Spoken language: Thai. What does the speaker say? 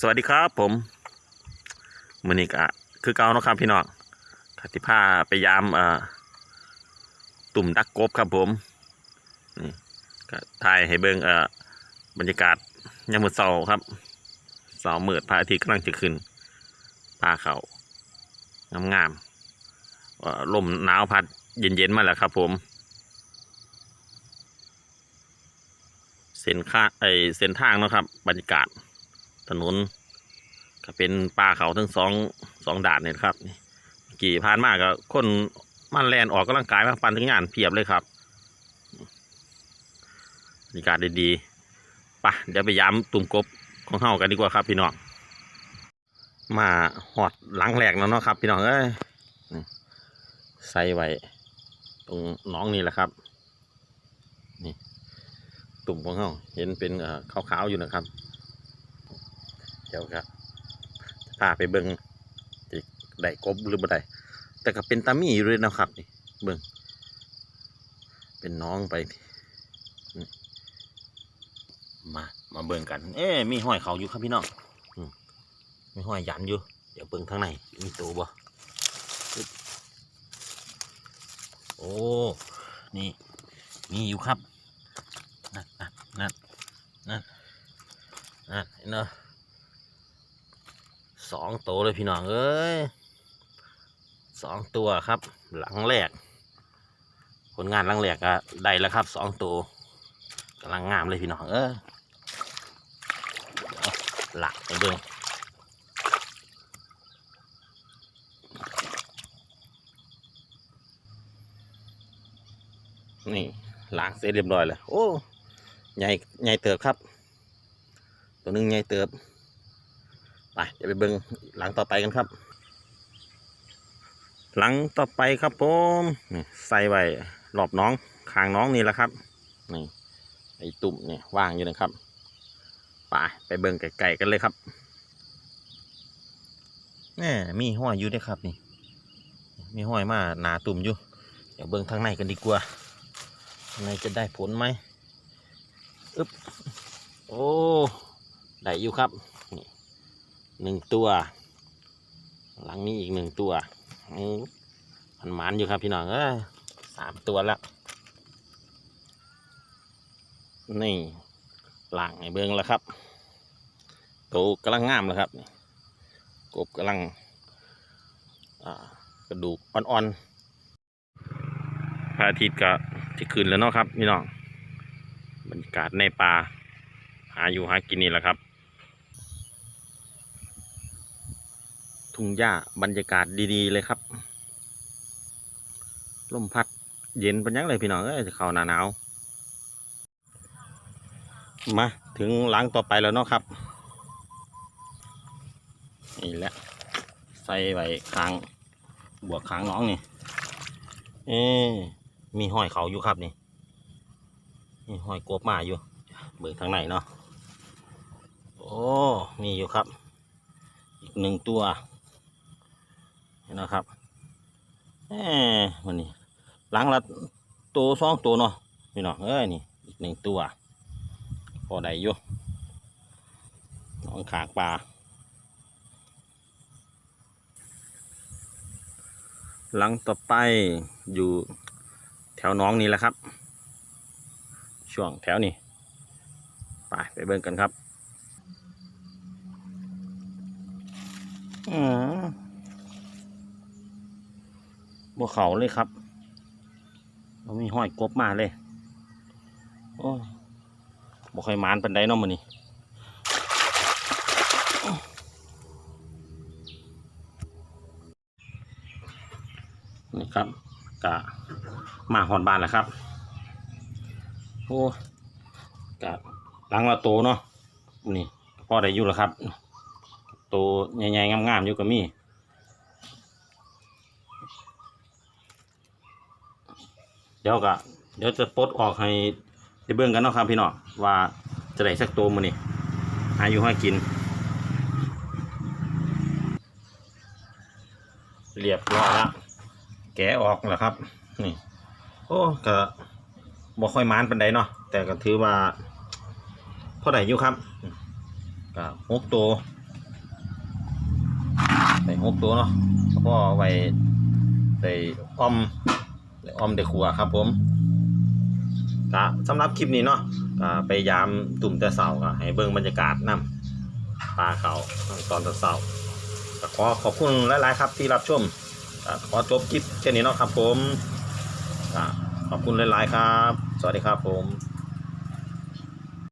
สวัสดีครับผมมือนี้ก็คือเก่าเนาะครับพี่น้องคติพาไปยามเอ่อตุ่มดักกบครับผมนี่ก็ถ่ายให้เบิ่งเอ่อบรรยากาศยามมื้อเช้าครับเสาร์มืดพระอาทิตย์กำลังจะขึ้นพาเขางามๆเอ่อลมหนาวพัดเย็นๆมาแล้วครับผม เส้นข้าไอเส้นทางเนาะครับ บรรยากาศ ถนนก็เป็นป่าเขาทั้งสองสองด่านเนี่ยครับกี่ผ่านมากก็คนมันแลนออกกำลังกายมาปั่นทั้งงานเพียบเลยครับบรรยากาศดีๆปะเดี๋ยวไปย้ำตุ่มกบของเฮากันดีกว่าครับพี่น้องมาหอดหลังแหลกแล้วเนาะครับ พี่น้องเอ้ยใส่ไว้ตรงน้องนี่แหละครับ นี่ ตุ่มของเฮาเห็นเป็นขาวๆอยู่นะครับ ดี๋ยวครับพาไปเบิงจะได้กบหรือบ่ได้แต่ก็เป็นตามีอยู่เลยนะครับนี่เบิงเป็นน้องไปนี่มามาเบิงกัน เอ๊ะมีห้อยเขาอยู่ครับพี่น้องอืมมีห้อยยันอยู่ เดี๋ยวเบิงข้างในมีตัวบ่อึ๊บโอ้นี่มีอยู่ครับนั่นนั่นนั่นนั่นนั่นเห็นเนอะ สองตัวเลยพี่น้องเอ้ยสองตัวครับ หลังแรก ผลงานหลังแรกก็ได้แล้วครับสองตัวกำลังงามเลยพี่น้องเอ้ยหลักไปเบิ่งนี่ล้างเสร็จเรียบร้อยแล้วโอ้ใหญ่ใหญ่เติบครับ ตัวหนึงใหญ่เติบ ไปเดี๋ยวไปเบิ่งหลังต่อไปกันครับ หลังต่อไปครับผมนี่ใส่ไว้รอบน้องคางน้องนี่แหละครับนี่ไอ้ตุ่มเนี่ยว่างอยู่นะครับไปไปเบิ่งไก่ๆกันเลยครับแหมมีห้อยอยู่ด้วยครับนี่มีห้อยมาหนาตุ่มอยู่ เดี๋ยวเบิ่งทางในกันดีกว่าข้างในจะได้ผลไหมอึ๊บโอ้ได้อยู่ครับ หนึ่งตัว หลังนี้อีกหนึ่งตัวอืมมันหมันอยู่ครับพี่น้องเอ้ยสามตัวแล้วนี่หลังไอ้เบิงแล้วครับโตกำลังงามแล้วครับ กบกำลังกระดูกอ่อนๆพระอาทิตย์ก็จะขึ้นแล้วเนาะครับพี่น้องบรรยากาศในป่าหาอยู่หากินนี่แหละครับ ทุ่งหญ้าบรรยากาศดีๆ เลยครับ ลมพัดเย็นเป็นยังเลยพี่น้องเอ้ยจะเข้าหนาหนาวมาถึงหลังต่อไปแล้วเนาะครับ นี่แหละใส่ไว้ค้างบวกค้างน้องนี่ เอ๊มีห้อยเขาอยู่ครับนี่นี่ห้อยกบมาอยู่ เบิกทางไหนเนาะโอ้มีอยู่ครับ อีกหนึ่งตัว นะครับเอ้วันนี้หลังละตัวสองตัวเนาะพี่น้องเอ้ยนี่อีกหนึ่งตัวพอได้อยู่น้องขากปลาหลังต่อไปอยู่แถวน้องนี้แหละครับ ช่วงแถวนี้ไปไปเบิ่งกันครับ อืม บัวเขาเลยครับเรามีห้อยกบมาเลย โอ้บ่ค่อยมานปันไดเนาะมื้อนี้นี่ครับกะมาหอนบานแล้วครับ โอ้กะล้างละโตเนาะนี่พอได้อยู่แล้วครับ โตใหญ่ๆงามๆอยู่ก็มี่ เดี๋ยวก็เดี๋ยวจะปลดออกให้ได้เบิ่งกันเนาะครับพี่น้องว่าจะได้สักตัวมื้อนี้หาอยู่ให้กิน เรียบร้อยละแกะออกแล้วครับ นี่ โอ้ก็บ่ค่อยมานปานใดเนาะแต่ก็ถือว่าพอได้อยู่ครับก็หกตัวใส่หกตัวเนาะแล้วก็ไว้ใส่ออม ออมเดขัวครับผมก็สำหรับคลิปนี้เนาะก็ไปยามตุ่มแต่เสาก็ให้เบิ่งบรรยากาศนํปลาเขาตอนเสาก็ขอขอบคุณหลายๆครับที่รับชมขอจบคลิปแค่นี้เนาะครับผมขอบคุณหลายๆครับ สวัสดีครับผม